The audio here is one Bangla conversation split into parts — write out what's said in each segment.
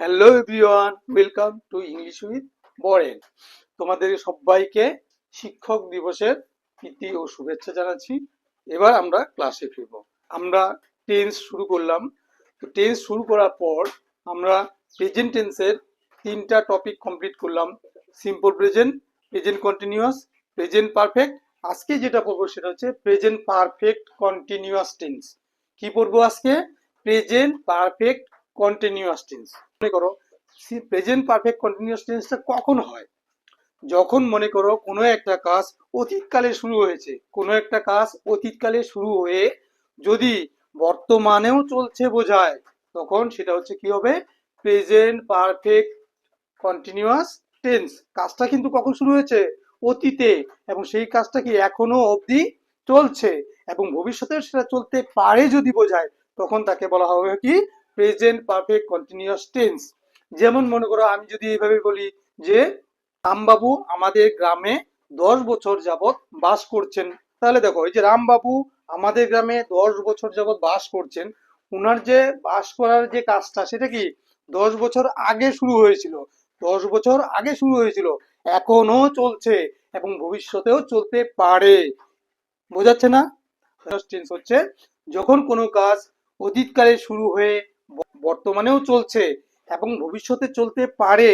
Hello everyone, welcome to English with Boren. তোমাদের সবাইকে শিক্ষক দিবসের প্রীতি ও শুভেচ্ছা জানাচ্ছি। এবার আমরা ক্লাসে ফিরব। আমরা টেন্স শুরু করলাম। তো টেন্স শুরু করার পর আমরা প্রেজেন্ট টেন্সের তিনটা টপিক কমপ্লিট করলাম। Simple present present continuous present perfect আজকে যেটা পড়ব সেটা হচ্ছে প্রেজেন্ট পারফেক্ট কন্টিনিউয়াস টেন্স কি পড়ব আজকে? প্রেজেন্ট পারফেক্ট কন্টিনিউয়াস টেন্স মনে করো প্রেজেন্ট পারফেক্ট কন্টিনিউয়াস টেন্সটা কখন হয়? যখন মনে করো কোনো একটা কাজ অতীতকালে শুরু হয়েছে, কোনো একটা কাজ অতীতকালে শুরু হয়ে যদি বর্তমানেও চলছে বোঝায়, তখন সেটা হচ্ছে কি হবে? প্রেজেন্ট পারফেক্ট কন্টিনিউয়াস টেন্স কাজটা কিন্তু কখন শুরু হয়েছে? অতীতে। এবং সেই কাজটা কি এখনও অবধি চলছে? এবং ভবিষ্যতে সেটা চলতে পারে যদি বোঝায়, তখন তাকে বলা হবে কি? প্রেজেন্ট পারফেক্ট কন্টিনিউয়াস টেন্স যেমন মনে করো, আমি যদি এইভাবে বলি যে, রামবাবু আমাদের গ্রামে দশ বছর যাবৎ বাস করছেন। তাহলে দেখো, এই যে রামবাবু আমাদের গ্রামে দশ বছর যাবৎ বাস করছেন, উনার যে বাস করার যে কাজটা, সেটা কি? দশ বছর আগে শুরু হয়েছিল। দশ বছর আগে শুরু হয়েছিল। এখনও চলছে এবং ভবিষ্যতেও চলতে পারে। বোঝাচ্ছে না? হচ্ছে, যখন কোনো কাজ অতীতকালে শুরু হয়ে বর্তমানেও চলছে এবং ভবিষ্যতে চলতে পারে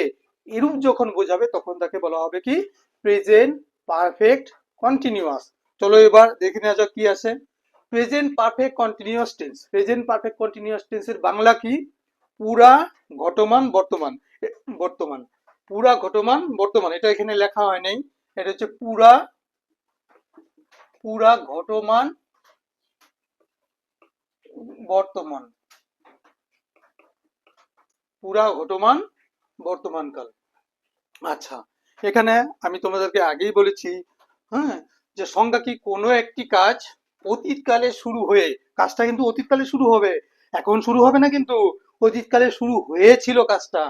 এরূপ যখন বোঝাবে, তখন তাকে বলা হবে কি? প্রেজেন্ট পারফেক্ট কন্টিনিউয়াস চলো এবার দেখে নেওয়া যাক কি আছে। Present perfect continuous tense present perfect continuous টেন্সের বাংলা কি? পুরা ঘটমান বর্তমান। বর্তমান। পুরা ঘটমান বর্তমান। এটা এখানে লেখা হয় নাই। এটা হচ্ছে পুরা পুরা ঘটমান বর্তমান। পুরা ঘটমান বর্তমানকাল। আচ্ছা এখানে আমি তোমাদেরকে আগেই বলেছি হ্যাঁ যে সংজ্ঞা কি কোনো একটি কাজ অতীতকালে শুরু হয়ে, কাজটা কিন্তু অতীতকালে শুরু হবে, এখন শুরু হবে না কিন্তু অতীতকালে শুরু হয়েছিল কাজটা।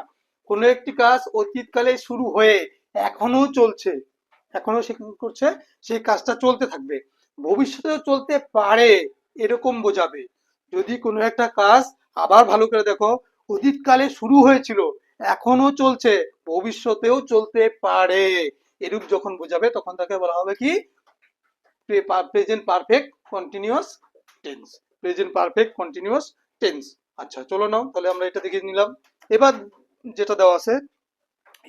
কোনো একটি কাজ অতীতকালে শুরু হয়ে এখনও চলছে এখনও সে করছে সেই কাজটা চলতে থাকবে। ভবিষ্যতেও চলতে পারে, এরকম বোঝাবে। যদি কোনো একটা কাজ আবার ভালো করে দেখো অতীতকালে শুরু হয়েছিল এখনও চলছে, ভবিষ্যতেও চলতে পারে। এরূপ যখন বোঝাবে, তখন তাকে বলা হবে কি? Present perfect continuous tense present perfect continuous tense আচ্ছা চলো নাও, তাহলে আমরা এটা দেখে নিলাম। এবার যেটা দেওয়া আছে,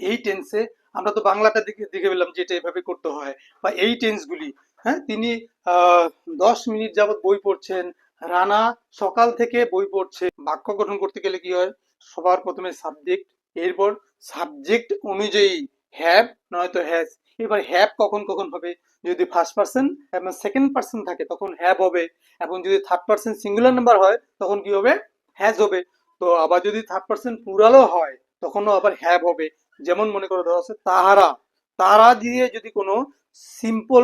এই টেন্সে আমরা তো বাংলাটা দেখে দেখে পেলাম যে এটা এভাবে করতে হয়, বা এই টেন্সগুলি হ্যাঁ? তিনি দশ মিনিট যাবত বই পড়ছেন রানা সকাল থেকে বই পড়ছে। বাক্য গঠন করতে গেলে কি হয়? সবার প্রথমে সাবজেক্ট এরপর সাবজেক্ট অনুযায়ী হ্যাভ নয়তো হ্যাজ এবার হ্যাভ কখন কখন হবে? যদি ফার্স্ট পার্সন এবং সেকেন্ড পার্সন থাকে, তখন হ্যাভ হবে। এবং যদি থার্ড পার্সন সিঙ্গুলার নাম্বার হয়, তখন কি হবে? হ্যাজ হবে। তো আবার যদি থার্ড পার্সন প্লুরালও হয়, তখনও আবার হ্যাভ হবে। যেমন মনে করো, ধরো হচ্ছে তাহারা। তারা দিয়ে যদি কোনো simple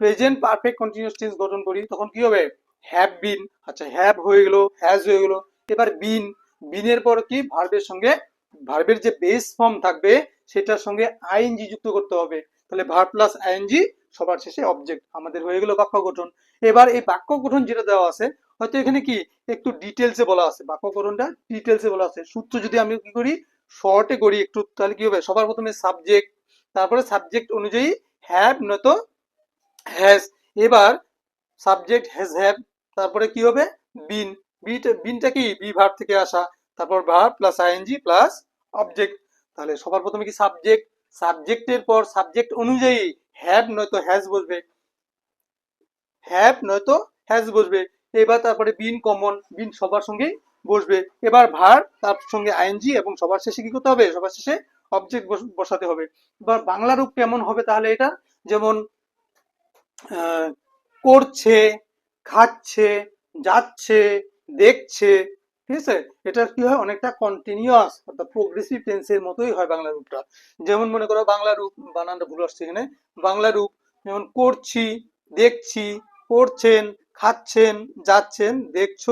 present perfect continuous tense গঠন করি, তখন কি হবে? হ্যাভ বিন আচ্ছা হ্যাভ হয়ে গেল হ্যাজ হয়ে গেল। এবার বিন বিনের পর কি? ভার্বের সঙ্গে ভার্বের যে বেস ফর্ম থাকবে, সেটার সঙ্গে আইএনজি যুক্ত করতে হবে। তাহলে ভার্ব প্লাস আইএনজি সবার শেষে অবজেক্ট আমাদের হয়ে গেল বাক্য গঠন। এবার এই বাক্য গঠন যেটা দেওয়া আছে, হয়তো এখানে কি? একটু ডিটেলসে বলা আছে। বাক্য গঠনটা ডিটেলসে বলা আছে। সূত্র যদি আমি কি করি? শর্টে করি একটু, তাহলে কি হবে? সবার প্রথমে সাবজেক্ট তারপরে সাবজেক্ট অনুযায়ী হ্যাভ নয়তো হ্যাজ এবার সাবজেক্ট হ্যাজ হ্যাভ তারপরে কি হবে? বিন। বিটা, বিনটা কি? বি ভার্ব থেকে আসা। তারপর verb plus ING plus object তাহলে সবার প্রথমে কি সাবজেক্ট সাবজেক্টের পর সাবজেক্ট অনুযায়ী হ্যাভ নয়তো হ্যাজ বসবে। হ্যাভ নয়তো হ্যাজ বসবে। এবার তারপরে বিন কমন বিন সবার সঙ্গে বসবে। এবার ভার তার সঙ্গে আইএনজি এবং সবার শেষে কি করতে হবে? সবার শেষে অবজেক্ট বসাতে হবে। এবার বাংলা রূপ কেমন হবে তাহলে এটা? যেমন করছে খাচ্ছে, যাচ্ছে, দেখছে, ঠিক আছে? এটা কি হয়? অনেকটা কন্টিনিউয়াস অর্থাৎ প্রোগ্রেসিভ টেন্সের মতোই হয় বাংলা রূপটা। যেমন মনে করো বাংলা রূপ বানানটা ভুল আসছে এখানে। বাংলা রূপ, যেমন করছি, দেখছি পড়ছেন খাচ্ছেন, যাচ্ছেন, দেখছ,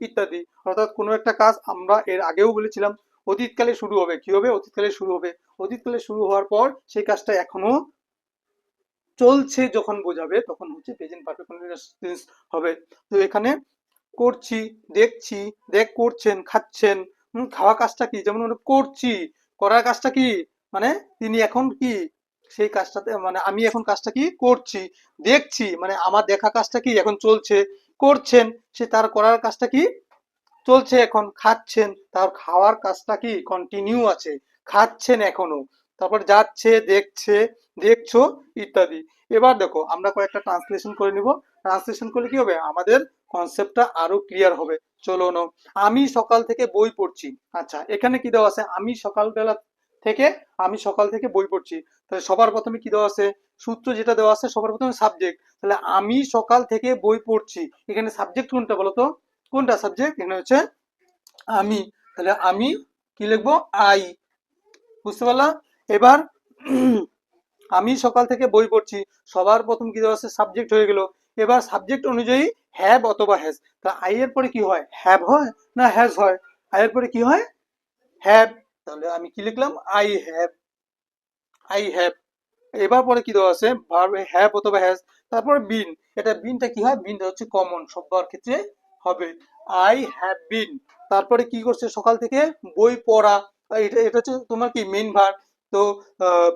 ইত্যাদি। অর্থাৎ কোনো একটা কাজ আমরা এর আগেও বলেছিলাম, অতীতকালে শুরু হবে। কি হবে? অতীতকালে শুরু হবে। অতীতকালে শুরু হওয়ার পর সেই কাজটা এখনও চলছে যখন বোঝাবে, তখন হচ্ছে প্রেজেন্ট পারফেক্ট কন্টিনিউয়াস টেন্স হবে। তো এখানে করছি, দেখছি, দেখ করছেন, খাচ্ছেন খাওয়া কাজটা কি? যেমন করছি, করার কাজটা কি? মানে তিনি এখন কি? সেই কাজটাতে মানে আমি এখন কাজটা কি? করছি, দেখছি মানে আমার দেখা কাজটা কি? এখন চলছে, করছেন, সে তার করার কাজটা কি? চলছে এখন, খাচ্ছেন, তার খাওয়ার কাজটা কি? কন্টিনিউ আছে, খাচ্ছেন এখনও। তারপর যাচ্ছে, দেখছে, দেখছ, ইত্যাদি। এবার দেখো, আমরা কয়েকটা ট্রান্সলেশন করে নিব। ট্রান্সলেশন করলে কি হবে? আমাদের কনসেপ্টটা আরও ক্লিয়ার হবে। চলো নো আমি সকাল থেকে বই পড়ছি। আচ্ছা এখানে কি দেওয়া আছে? আমি সকালবেলা থেকে, আমি সকাল থেকে বই পড়ছি। তাহলে সবার প্রথমে কি দেওয়া আছে? সূত্র যেটা দেওয়া আছে, সবার প্রথমে সাবজেক্ট তাহলে আমি সকাল থেকে বই পড়ছি। এখানে সাবজেক্ট কোনটা বলো তো? কোনটা সাবজেক্ট এখানে হচ্ছে আমি। তাহলে আমি কি লিখব? আই বুঝতে পারলাম এবার আমি সকাল থেকে বই পড়ছি, সবার প্রথম কি দেওয়া আছে সাবজেক্ট হয়ে গেল, এবার সাবজেক্ট অনুযায়ী হ্যাভ অথবা হ্যাজ তা আই এর পরে কি হয় হ্যাভ হয় না হ্যাজ হয়? আই এর পরে কি হয়? হ্যাভ তাহলে আমি কি লিখলাম? আই হ্যাভ আই হ্যাভ এবার পরে কি দেওয়া আছে? ভার্ব হ্যাভ অথবা হ্যাজ তারপরে বিন এটা বিনটা কি হয়? বিনটা হচ্ছে কমন সবার ক্ষেত্রে হবে। আই হ্যাভ বিন তারপরে কি করছে সকাল থেকে? বই পড়া, এটা এটা হচ্ছে তোমার কি মেইন ভার্ব তো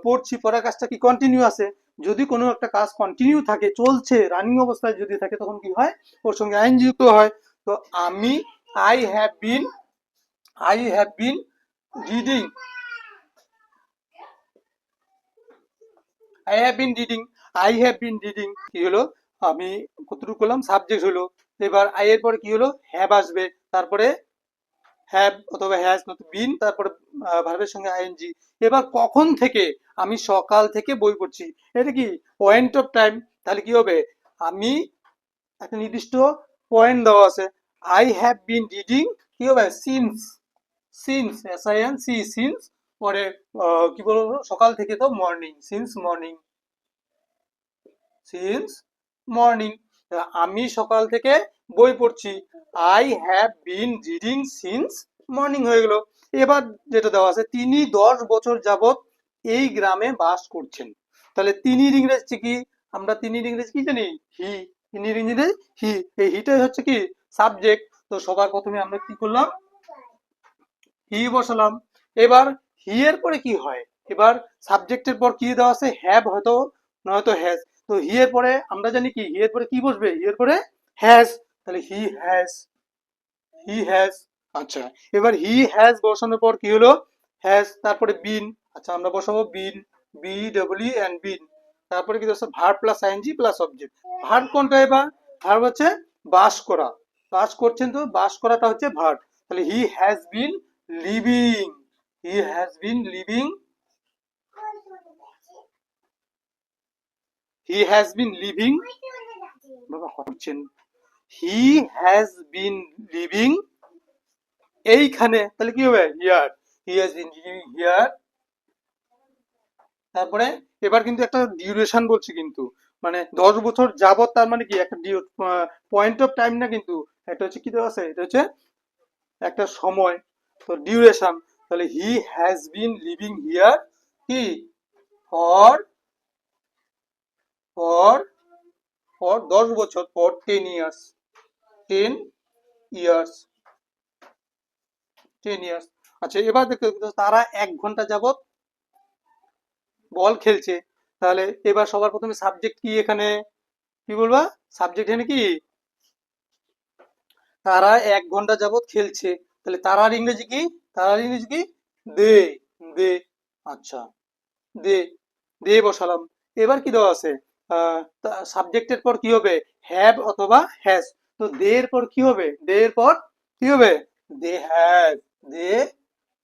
পড়ছি, পড়ার কাজটা কি কন্টিনিউ আছে? যদি কোনো একটা কাজ কন্টিনিউ থাকে, চলছে রানিং অবস্থায় যদি থাকে, তখন কি হয়? ওর সঙ্গে আইন যুক্ত হয়। তো আমি I have been I have been reading I have been reading I have been reading কি হলো? আমি কতটুকু করলাম? সাবজেক্ট হলো। এবার আই এর পরে কি হলো? হ্যাভ আসবে। তারপরে হ্যাভ অথবা হ্যাজ নয়তো বিন তারপরে ভার্বের সঙ্গে আইএনজি এবার কখন থেকে আমি সকাল থেকে বই পড়ছি? এটা কি পয়েন্ট অফ টাইম তাহলে কি হবে? আমি একটা নির্দিষ্ট পয়েন্ট দেওয়া আছে। আই হ্যাভ বিন রিডিং কি হবে? Since since S I N C since পরে কি বলব? সকাল থেকে তো morning since morning since morning আমি সকাল থেকে বই পড়ছি। I have been reading since morning হয়ে গেল। এবার যেটা দেওয়া আছে, তিনি দশ বছর যাবত এই গ্রামে বাস করছেন। তাহলে তিনি ইংরেজি কি? আমরা তিনি ইংরেজি কি জানি? হি তিনি ইংরেজি হি এই হিটাই হচ্ছে কি? সাবজেক্ট তো সবার প্রথমে আমরা কি করলাম? হি বসালাম। এবার হি এর পরে কি হয়? এবার সাবজেক্টের পর কি দেওয়া আছে? হ্যাভ হয়তো, নয়তো হ্যাজ তো হি এর পরে আমরা জানি কি? হি এর পরে কি বসবে? হি এর পরে হ্যাজ তাহলে হি হ্যাজ হি হ্যাজ আচ্ছা এবার হি হ্যাজ বসানোর পর কি হলো? হ্যাজ তারপরে বিন আচ্ছা আমরা বসাবো been B W and been তারপরে কি হচ্ছে? Verb plus ING plus object verb কোনটা এবার? ভার্ব হচ্ছে বাস করা, বাস করছেন তো, বাস করাটা হচ্ছে ভার্ব তাহলে he has been living he has been living he has been living বাবা হচ্ছেন হি হ্যাজ বিন লিভিং এইখানে, তাহলে কি হবে? Here he has been living here তারপরে এবার কিন্তু একটা ডিউরেশন বলছি কিন্তু। মানে দশ বছর যাবত তার মানে কি? একটা পয়েন্ট অফ টাইম না কিন্তু। এটা হচ্ছে কি দেওয়া আছে? এটা হচ্ছে একটা সময়। তো ডিউরেশন তাহলে he has been living here কি? ফর ফর ফর দশ বছর for ten years ten years ten years আচ্ছা এবার দেখতে তারা এক ঘণ্টা যাবত বল খেলছে। তাহলে এবার সবার প্রথমে সাবজেক্ট কি এখানে? কি বলবা? সাবজেক্ট এখানে কি? তারা ঘণ্টা যাবত খেলছে। তাহলে তারার ইংরেজি কি? তারার ইংরেজি কি? দে দে আচ্ছা দে দে বসালাম। এবার কি দেওয়া আছে? সাবজেক্টের পর কি হবে? হ্যাভ অথবা হ্যাজ তো দে এর পর কি হবে? দে এর পর কি হবে? They have. They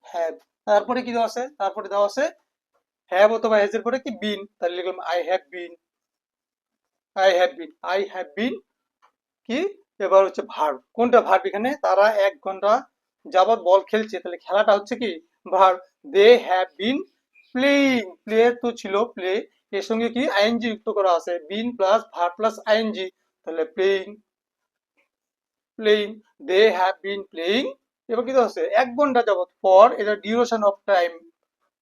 have. তারপরে কি দেওয়া আছে? তারপরে দেওয়া আছে হ্যাভ অথবা হ্যাজ এর পরে কি? বিন। তাহলে লিখলাম I have been I have been I have been কি? এবার হচ্ছে ভার্ব কোনটা ভার্ব এখানে? তারা এক ঘণ্টা যাবত বল খেলছে। তাহলে খেলাটা হচ্ছে কি? Verb they have been playing play তো ছিল প্লে এর সঙ্গে কি? আইএনজি যুক্ত করা আছে। Been plus verb plus ING তাহলে playing playing they have been playing এবার কি আছে এক ঘণ্টা যাবত ফর এটা duration of time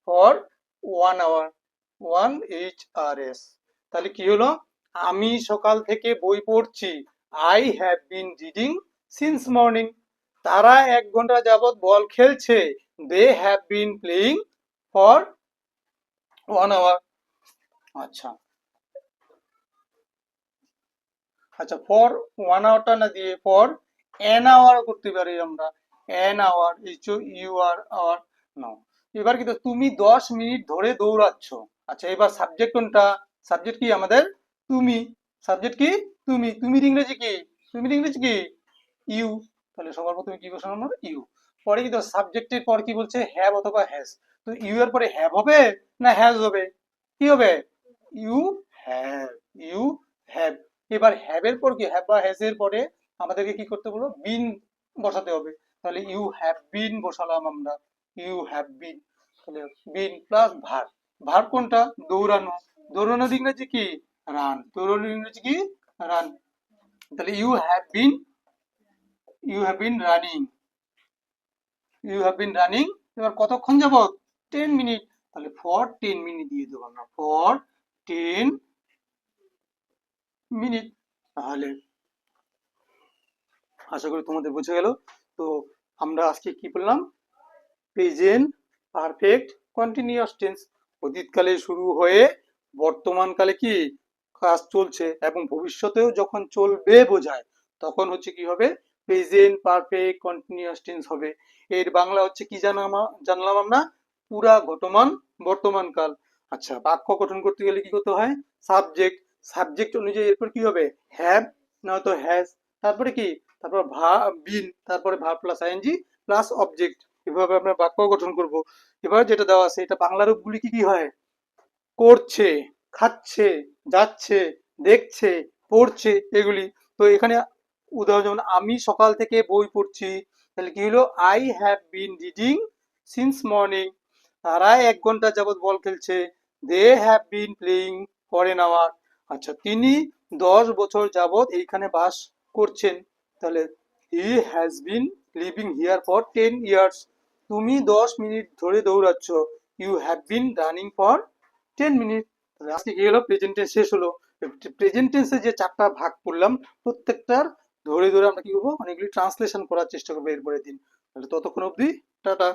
for one hour one H R S তাহলে কি হলো? আমি সকাল থেকে বই পড়ছি I have been reading since morning তারা এক ঘণ্টা যাবত বল খেলছে they have been playing for one hour আচ্ছা। আচ্ছা ফর ওয়ান আওয়ারটা না দিয়ে ফর এন আওয়ার করতে পারি আমরা। An hour H U R hour now এবার কিন্তু তুমি দশ মিনিট ধরে দৌড়াচ্ছ। আচ্ছা এবার সাবজেক্ট কোনটা? সাবজেক্ট কি আমাদের? তুমি। সাবজেক্ট কি? তুমি। তুমি ইংরেজি কি? তুমি ইংরেজি কি? ইউ তাহলে সবার প্রথমে কি বসানো আমরা ইউ পরে কিন্তু সাবজেক্টের পর কি বলছে? হ্যাভ অথবা হ্যাজ তো ইউ এর পরে হ্যাভ হবে না হ্যাজ হবে? কি হবে? ইউ হ্যাভ ইউ হ্যাভ এবার হ্যাভ এর পর কি? হ্যাভ বা হ্যাজ এর পরে আমাদেরকে কি করতে বলব? বিন বসাতে হবে। তাহলে ইউ হ্যাভ বিন বসালাম আমরা। ইউ হ্যাভ বিন তাহলে বিন প্লাস ভার ভার কোনটা? দৌড়ানো। দৌড়ানোর ইংরেজি কি? রান দৌড়ানোর ইংরেজি কি? রান তাহলে you have been you have been running you have been running এবার কতক্ষণ যাবত টেন মিনিট তাহলে ফর টেন মিনিট দিয়ে দেবো আমরা। ফর টেন মিনিট তাহলে আশা করি তোমাদের বুঝে গেল। তো আমরা আজকে কি বললাম? প্রেজেন্ট পারফেক্ট কন্টিনিউয়াস টেন্স অতীতকালে শুরু হয়ে বর্তমানকালে কি কাজ চলছে এবং ভবিষ্যতেও যখন চলবে বোঝায়, তখন হচ্ছে কি হবে? প্রেজেন্ট পারফেক্ট কন্টিনিউয়াস টেন্স হবে। এর বাংলা হচ্ছে কি জানলাম জানলাম আমরা? পুরা ঘটমান বর্তমান কাল আচ্ছা বাক্য গঠন করতে গেলে কি করতে হয়? সাবজেক্ট সাবজেক্ট অনুযায়ী এরপর কি হবে? হ্যাভ নয়তো হ্যাজ তারপরে কি? তারপর ভা, বিন, তারপরে ভার প্লাস আইএনজি প্লাস অবজেক্ট এভাবে আমরা বাক্য গঠন করব। এবার যেটা দেওয়া আছে, এটা বাংলা রূপগুলি কি কি হয়? করছে, খাচ্ছে, যাচ্ছে, দেখছে, পড়ছে এগুলি। তো এখানে উদাহরণ যেমন, আমি সকাল থেকে বই পড়ছি, তাহলে কি হলো? I have been reading since morning তারা এক ঘণ্টা যাবৎ বল খেলছে। They have been playing for an hour আচ্ছা তিনি দশ বছর যাবৎ এইখানে বাস করছেন। তাহলে he has been living here for ten years তুমি দশ মিনিট ধরে দৌড়াচ্ছ। You have been running for ten minute আজকে কি হলো? প্রেজেন্টেন্স শেষ হলো। প্রেজেন্টেন্সে যে চারটা ভাগ করলাম, প্রত্যেকটার ধরে ধরে আমরা কি করব? অনেকগুলি ট্রান্সলেশন করার চেষ্টা করব এরপরের দিন। তাহলে ততক্ষণ অব্দি টাটা।